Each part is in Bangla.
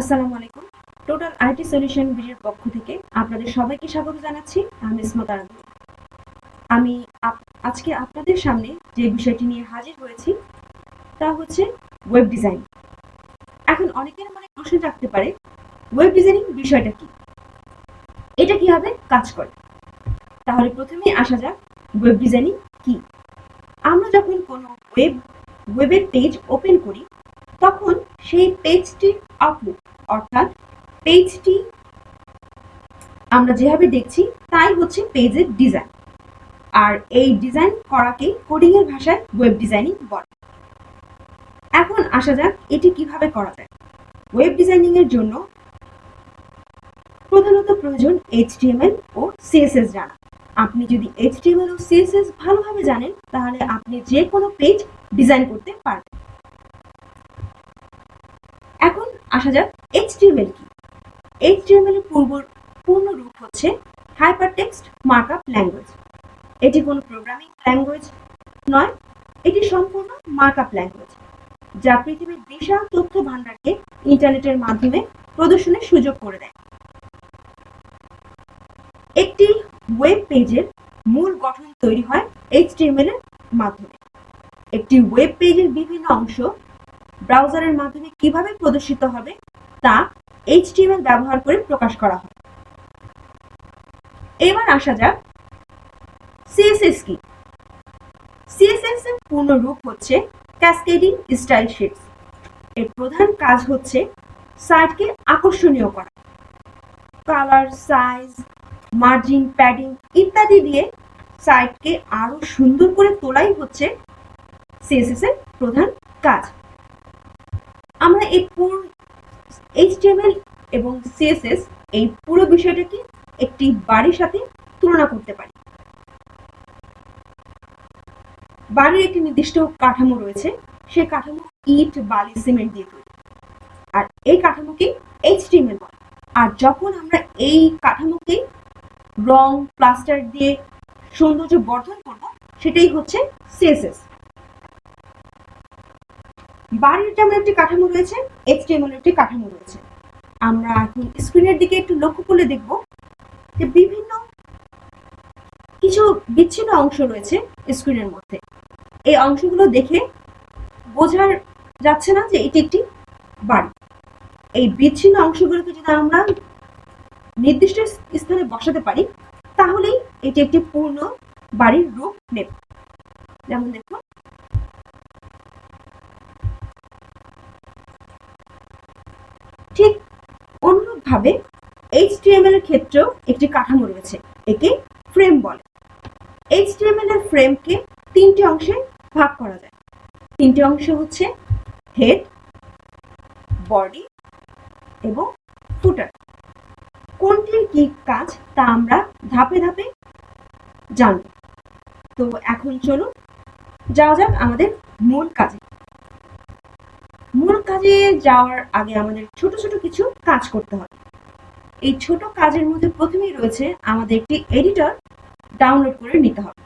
আসসালামু আলাইকুম। টোটাল আইটি সলিউশন বিডির পক্ষ থেকে আপনাদের সবাইকে স্বাগত জানাচ্ছি। আমি ইসমত আমি আজকে আপনাদের সামনে যে বিষয়টি নিয়ে হাজির হয়েছি, তা হচ্ছে ওয়েব ডিজাইন এখন অনেকের মনে প্রশ্ন থাকতে পারে ওয়েব ডিজাইনিং বিষয়টা কি? এটা কীভাবে কাজ করে? তাহলে প্রথমেই আসা যাক ওয়েব ডিজাইনিং কি? আমরা যখন কোনো ওয়েব ওয়েবের পেজ ওপেন করি, তখন সেই পেজটির আউটলুক অর্থাৎ পেজটি আমরা যেভাবে দেখছি, তাই হচ্ছে পেজের ডিজাইন আর এই ডিজাইন করাকে কোডিং এর ভাষায় ওয়েব ডিজাইনিং বলে। এখন আসা যাক এটি কীভাবে করা যায়। ওয়েব ডিজাইনিং এর জন্য প্রধানত প্রয়োজন এইচটিএমএল ও সিএসএস জানা। আপনি যদি এইচটিএমএল ও সিএসএস ভালোভাবে জানেন, তাহলে আপনি যে কোনো পেজ ডিজাইন করতে পারবেন। এখন আসা যাক এইচটিএমএল কি? এইচটিএমএল এর পূর্ব পূর্ণ রূপ হচ্ছে হাইপারটেক্সট মার্কআপ ল্যাঙ্গুয়েজ এটি কোনো প্রোগ্রামিং ল্যাঙ্গুয়েজ নয়, এটি সম্পূর্ণ মার্কআপ ল্যাঙ্গুয়েজ যা পৃথিবীর বিশাল তথ্য ভান্ডারকে ইন্টারনেটের মাধ্যমে প্রদর্শনের সুযোগ করে দেয়। একটি ওয়েব পেজের মূল গঠন তৈরি হয় এইচটিএমএল এর মাধ্যমে। একটি ওয়েব পেজের বিভিন্ন অংশ ব্রাউজারের মাধ্যমে কীভাবে প্রদর্শিত হবে, তা এইচটিএমএল ব্যবহার করে প্রকাশ করা হয়। এবার আসা যাক সিএসএস কি। সিএসএস এর পূর্ণ রূপ হচ্ছে ক্যাসকেডিং স্টাইল শিটস। এর প্রধান কাজ হচ্ছে সাইটকে আকর্ষণীয় করা। কালার, সাইজ, মার্জিন, প্যাডিং ইত্যাদি দিয়ে সাইটকে আরও সুন্দর করে তোলাই হচ্ছে সিএসএস এর প্রধান কাজ। আমরা এই পুরো এইচটিএমএল এবং সিএসএস এই পুরো বিষয়টাকে একটি বাড়ির সাথে তুলনা করতে পারি। বাড়ির একটি নির্দিষ্ট কাঠামো রয়েছে, সেই কাঠামো ইট, বালি, সিমেন্ট দিয়ে তৈরি। আর এই কাঠামোকে এইচটিএমএল বলে। আর যখন আমরা এই কাঠামোকে রং, প্লাস্টার দিয়ে সৌন্দর্য বর্ধন করব, সেটাই হচ্ছে সিএসএস বাড়ির যেমন একটি কাঠামো রয়েছে এইচটিএমএল একটি কাঠামো রয়েছে। আমরা এখন স্ক্রিনের দিকে একটু লক্ষ্য করলে দেখব যে বিভিন্ন কিছু বিচ্ছিন্ন অংশ রয়েছে স্ক্রিনের মধ্যে। এই অংশগুলো দেখে বোঝার যাচ্ছে না যে এটি একটি বাড়ি। এই বিচ্ছিন্ন অংশগুলোকে যদি আমরা নির্দিষ্ট স্থানে বসাতে পারি, তাহলেই এটি একটি পূর্ণ বাড়ির রূপ নেবে। যেমন দেখুন ঠিক অনুরূপভাবে এইচটিএমএল এর ক্ষেত্রেও একটি কাঠামো রয়েছে, একে ফ্রেম বলে। এইচটিএমএল এর ফ্রেমকে তিনটি অংশে ভাগ করা যায়। তিনটি অংশ হচ্ছে হেড বডি এবং ফুটার কোনটির কি কাজ তা আমরা ধাপে ধাপে জানব। তো এখন চলুন, যাওয়া যাক আমাদের মূল কাজে। কাজে যাওয়ার আগে আমাদের ছোট ছোট কিছু কাজ করতে হবে। এই ছোট কাজের মধ্যে প্রথমেই রয়েছে আমাদের একটি এডিটর ডাউনলোড করে নিতে হবে।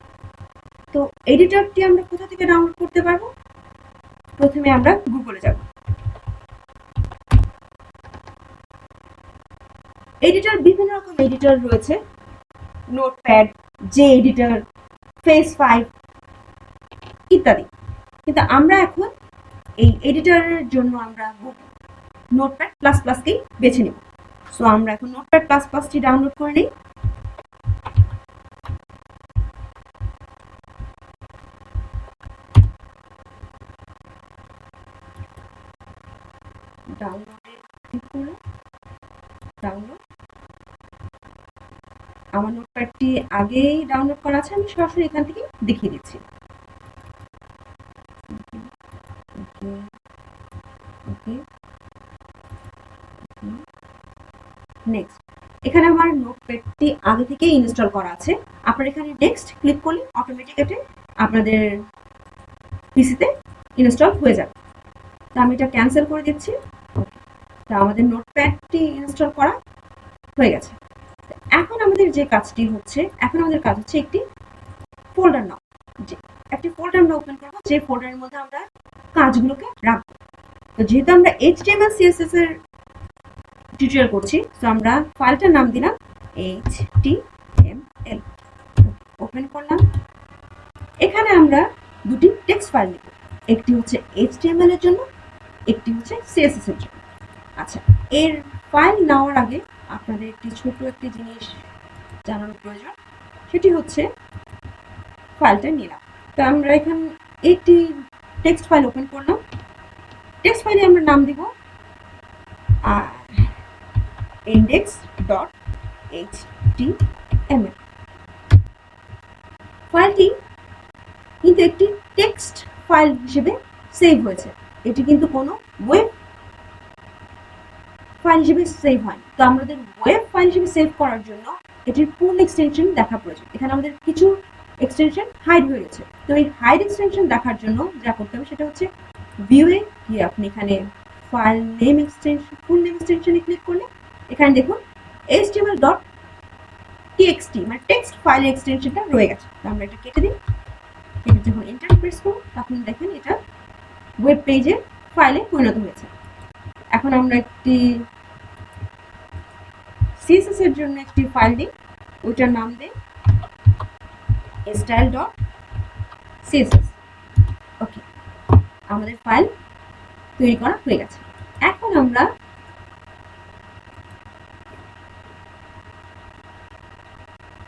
তো এডিটরটি আমরা কোথা থেকে ডাউনলোড করতে পারব? প্রথমে আমরা গুগলে যাব। এডিটর, বিভিন্ন রকম এডিটর রয়েছে। Notepad J editor face five ইত্যাদি। কিন্তু আমরা এখন এই এডিটরের জন্য আমরা নোটপ্যাড প্লাস প্লাসকেই বেছে নেব। সো আমরা এখন নোটপ্যাড প্লাস প্লাসটি ডাউনলোড করে নিই। ডাউনলোডে আমার নোটপ্যাডটি আগেই ডাউনলোড করা আছে, আমি সরাসরি এখান থেকে দেখিয়ে দিচ্ছি। নেক্সট এখানে আমার নোটপ্যাডটি আগে থেকেই ইনস্টল করা আছে। আপনার এখানে নেক্সট ক্লিক করলে অটোমেটিক এটা আপনাদের পিসিতে ইনস্টল হয়ে যাবে। তো আমি এটা ক্যান্সেল করে দিচ্ছি। তো আমাদের নোটপ্যাডটি ইনস্টল করা হয়ে গেছে। এখন আমাদের যে কাজটি হচ্ছে, এখন আমাদের কাজ হচ্ছে একটি ফোল্ডার নাও। একটি ফোল্ডার আমরা ওপেন করব। যে ফোল্ডারের মধ্যে আমরা কাজগুলোকে রাখব। তো যেহেতু আমরা এইচটিএমএল সিএসএস এর টিউটোরিয়াল করছি। তো আমরা ফাইলটার নাম দিলাম H T M L open করলাম। এখানে আমরা দুটি টেক্সট ফাইল নিব। একটি হচ্ছে এইচটিএমএল এর জন্য, একটি হচ্ছে সিএসএস এর জন্য। আচ্ছা এর ফাইল নেওয়ার আগে আপনাদের একটি ছোট একটি জিনিস জানানোর প্রয়োজন। সেটি হচ্ছে ফাইলটা নিলাম। তো আমরা এখানে একটি টেক্সট ফাইল ওপেন করলাম। টেক্সট ফাইলে আমরা নাম দিব ইন্ডেক্স এল ফাইলটি কিন্তু একটি টেক্সট ফাইল হিসেবে সেভ হয়েছে। এটি কিন্তু কোনো ওয়েব ফাইল হিসেবে সেভ হয় তো আমাদের ওয়েব ফাইল হিসেবে সেভ করার জন্য এটির ফুল এক্সটেনশন দেখা প্রয়োজন। এখানে আমাদের কিছু এক্সটেনশন হাইড হয়ে গেছে। তো এই হাইড এক্সটেনশন দেখার জন্য যা করতে হবে সেটা হচ্ছে ভিউয়ে গিয়ে আপনি এখানে file name extension full name এক্সটেনশনে click করলে এখানে দেখুন এইচটিএমএল ডট টিএক্সটি মানে টেক্সট ফাইল এক্সটেনশনটা রয়ে গেছে। তো আমরা এটা কেটে দিই। কেটে যখন এন্টার প্রেস করব তখন দেখেন এটা ওয়েব পেজে ফাইলে পরিণত হয়েছে। এখন আমরা একটি সিএসএস এর জন্য একটি ফাইল দিই। ওইটার নাম দিই স্টাইল ডট সিএসএস ওকে আমাদের ফাইল তৈরি করা হয়ে গেছে। এখন আমরা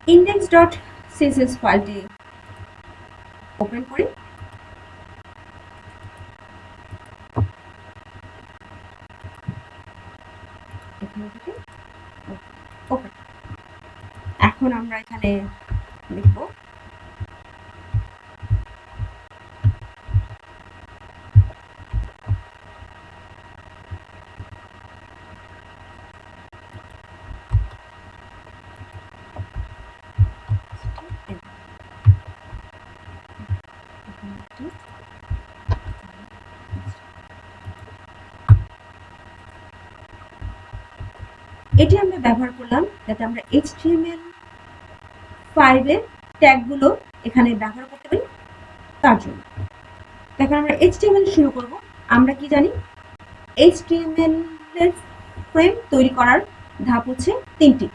ইন্ডেক্স ডট সিএসএস ফাইলটি ওপেন করি এখান এখন আমরা এখানে লিখব এটি আমরা ব্যবহার করলাম যাতে আমরা এইচটিএমএল ফাইভের ট্যাগগুলো এখানে ব্যবহার করতে পারি তার জন্য। এখন আমরা এইচটিএমএল শুরু করব। আমরা কি জানি? এইচটিএমএল এর ফ্রেম তৈরি করার ধাপ হচ্ছে তিনটি।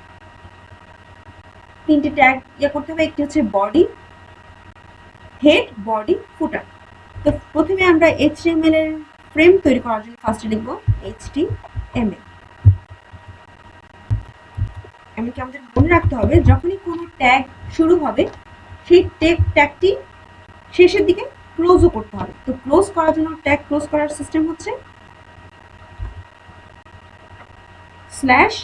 তিনটি ট্যাগ ইয়ে করতে হবে, একটি হচ্ছে বডি হেড বডি ফুটার তো প্রথমে আমরা এইচটিএমএল এর ফ্রেম তৈরি করার জন্য ফার্স্টে লিখব এইচটিএমএল এমনকি আমাদের মনে রাখতে হবে, যখনই কোনো ট্যাগ শুরু হবে, সেই ট্যাগ ট্যাগটি শেষের দিকে ক্লোজও করতে হবে। তো ক্লোজ করার জন্য ট্যাগ ক্লোজ করার সিস্টেম হচ্ছে slash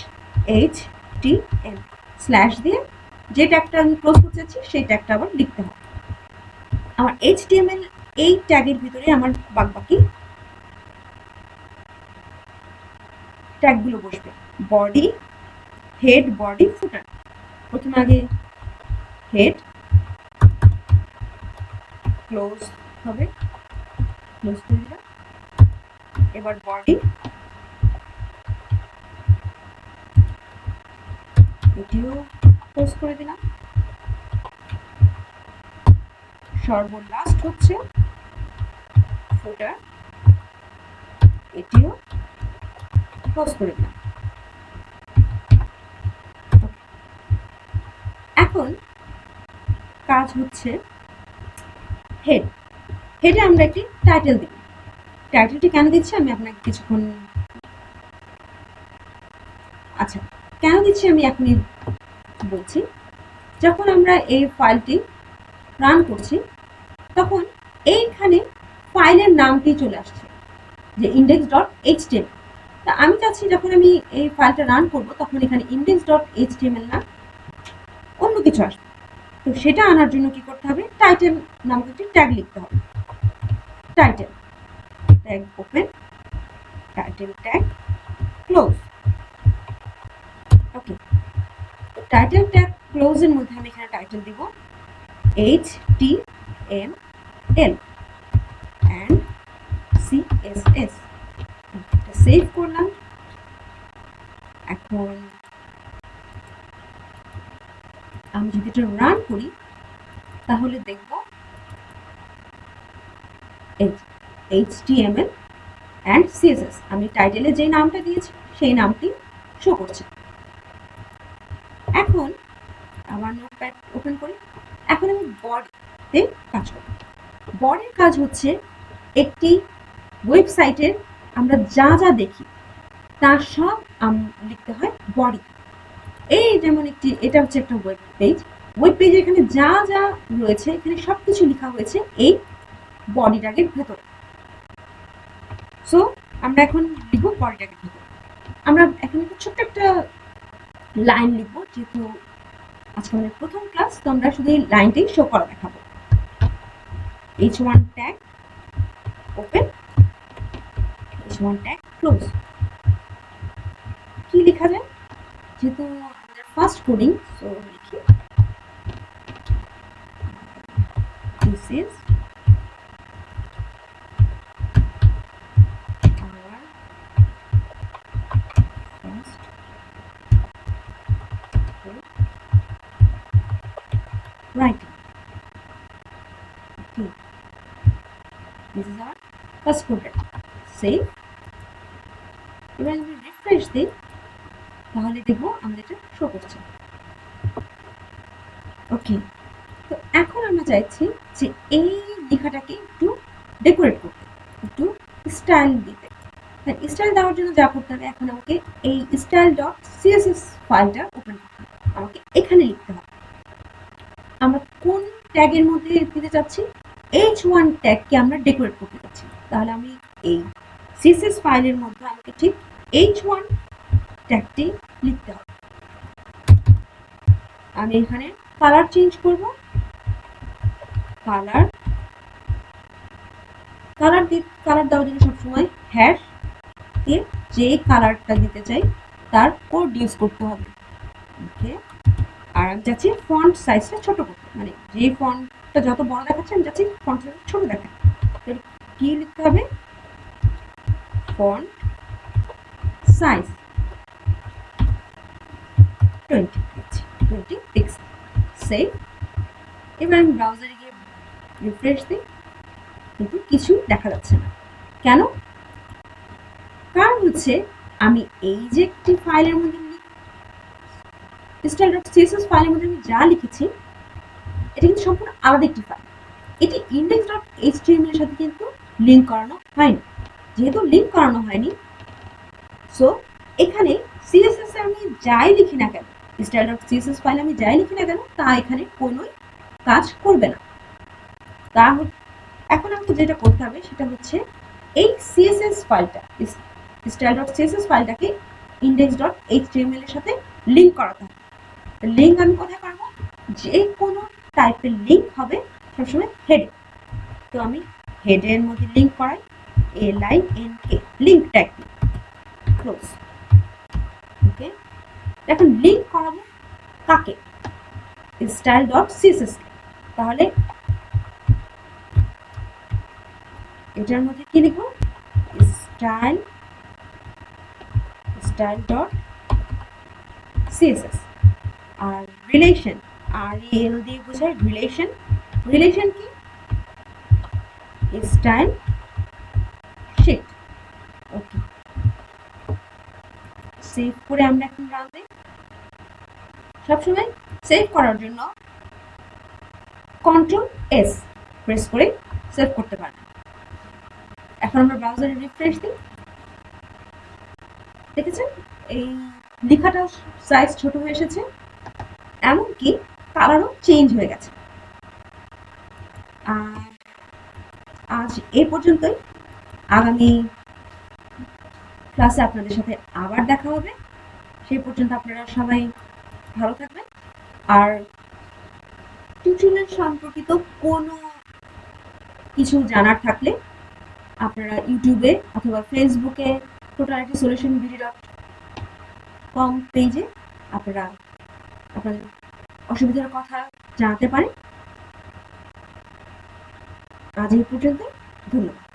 H T M slash দিয়ে যে ট্যাগটা আমি ক্লোজ করতে চাচ্ছি, সেই ট্যাগটা আবার লিখতে হবে। আমার এইচ টি এম এল এই ট্যাগের ভিতরে আমার বাদ বাকি ট্যাগগুলো বসবে। বডি হেড বডি ফুটার প্রথমে আগে হেড ক্লোজ হবে। ক্লোজ করে দিলাম। এবার বডি এটিও ক্লোজ করে দিলাম। সর্বলাস্ট হচ্ছে ফুটার এটিও ক্লোজ করে দিলাম এখন কাজ হচ্ছে হেড হেডে আমরা একটি টাইটেল দিই টাইটেলটি কেন দিচ্ছি? আমি আপনাকে কিছুক্ষণ আচ্ছা কেন দিচ্ছি আমি এখনই বলছি। যখন আমরা এই ফাইলটি রান করছি, তখন এইখানে ফাইলের নামটি চলে আসছে, যে ইন্ডেক্স ডট এইচটিএম তা আমি চাচ্ছি যখন আমি এই ফাইলটা রান করব, তখন এখানে ইন্ডেক্স ডট এইচটিএমএল না অন্য কিছু আসবে। তো সেটা আনার জন্য কি করতে হবে? টাইটেল নামক একটি ট্যাগ লিখতে হবে। Title tag open title tag close okay title tag ক্লোজের মধ্যে আমি এখানে টাইটেল দিব H T M L and C S S save করলাম। এখন আমি যদি এটা রান করি, তাহলে দেখব H T M L and CSS আমি টাইটেলে যে নামটা দিয়েছি, সেই নামটি শো করছে। এখন আমার নোটপ্যাড ওপেন করি। এখন আমি বডিতে কাজ করব। বডির কাজ হচ্ছে একটি ওয়েবসাইটের আমরা যা যা দেখি, তা সব লিখতে হয় বডি এই যেমন একটি, এটা হচ্ছে একটা ওয়েব পেজ ওয়েব পেজে এখানে যা যা রয়েছে, এখানে সব কিছু লেখা হয়েছে এই বডি ট্যাগের ভেতরে। সো আমরা এখন লিখব বডি ট্যাগের ভেতরে। আমরা এখন একটা ছোট্ট একটা লাইন লিখব, যেহেতু আজকে আমাদের প্রথম ক্লাস তো আমরা শুধু এই লাইনটাই শো করা দেখাবো। H one tag open H one tag close কি লেখা যায়? যেহেতু আমাদের ফার্স্ট কোডিং সো লিখি this is our first code writing. Okay. This is our first code writing. Save. এবার যদি রিফ্রেশ দিই তাহলে দেখব আমাদের এটা শো করছে। ওকে তো এখন আমরা চাইছি যে এই লেখাটাকে একটু ডেকোরেট করতে, একটু স্টাইল দিতে। স্টাইল দেওয়ার জন্য যা করতে হবে, এখন আমাকে এই স্টাইল ডট সিএসএস ফাইলটা ওপেন করতে হবে। আমাকে এখানে লিখতে হবে। আমরা কোন ট্যাগের মধ্যে দিতে চাচ্ছি এইচ ওয়ান ট্যাগকে আমরা ডেকোরেট করতে চাচ্ছি তাহলে আমি এই সিএসএস ফাইলের মধ্যে আমাকে ঠিক এইচ ওয়ান ট্যাগটি লিখতে হবে। আমি এখানে কালার চেঞ্জ করব। কালার কালার দি কালার দেওয়ার জন্য সবসময় হ্যাশ দিয়ে যে কালারটা দিতে চাই, তার কোড ইউজ করতে হবে। ওকে আর আমি চাচ্ছি ফন্ট সাইজটা ছোট করতে। মানে যে ফন্টটা যত বড় দেখাচ্ছে, আমি চাচ্ছি ফন্ট সাইজ ছোট তাহলে কি লিখতে হবে? Font size twenty twenty pixel এবার আমি ব্রাউজারে গিয়ে রিফ্রেশ দিই। কিন্তু কিছু দেখা যাচ্ছে না। কেন? কারণ হচ্ছে আমি এই যে একটি ফাইলের মধ্যে স্টাইল ডট সিএসএস ফাইলের মধ্যে আমি যা লিখেছি, এটা কিন্তু সম্পূর্ণ আলাদা একটি ফাইল এটি ইন্ডেক্স ডট এইচটিএমএল এর সাথে কিন্তু লিঙ্ক করানো হয়নি। যেহেতু লিঙ্ক করানো হয়নি সো এখানে সিএসএস আমি যাই লিখি না কেন স্টাইল ডট সিএসএস ফাইল আমি যাই লিখি না কেন, তা এখানে কোনোই কাজ করবে না। তা এখন আমাকে যেটা করতে হবে সেটা হচ্ছে এই সিএসএস ফাইলটা স্টাইল ডট সিএসএস ফাইলটাকে ইন্ডেক্স ডট এইচটিএমএল এর সাথে লিঙ্ক করাতে হবে। লিঙ্ক আমি কোথায় করব যে কোনো টাইপের লিঙ্ক হবে সবসময় হেডে তো আমি হেডের মধ্যে লিঙ্ক করাই a line N K link tag close এখন লিঙ্ক করাবো কাকে? স্টাইল ডট সিএসএস তাহলে এটার মধ্যে কি লিখব? স্টাইল স্টাইল ডট সিএসএস আর রিলেশন আর এল দিয়ে বোঝায় রিলেশন রিলেশন কি? স্টাইল শিট ওকে সেভ করে আমরা এখন দিই সবসময় সেভ করার জন্য কন্ট্রোল এস প্রেস করে সেভ করতে পারবেন। এখন আমরা ব্রাউজারে রিফ্রেশ দিই। দেখেছেন? এই লেখাটা সাইজ ছোট হয়ে এসেছে, এমনকি কালারও চেঞ্জ হয়ে গেছে। আর আজ এ পর্যন্তই। আগামী ক্লাসে আপনাদের সাথে আবার দেখা হবে। সেই পর্যন্ত আপনারা সবাই ভালো থাকবেন। আর টিউশনের সম্পর্কিত কোনো কিছু জানার থাকলে আপনারা ইউটিউবে অথবা ফেসবুকে totality solution BD dot com পেজে আপনারা আপনাদের অসুবিধার কথা জানাতে পারেন। আজ এই পর্যন্ত ধন্যবাদ।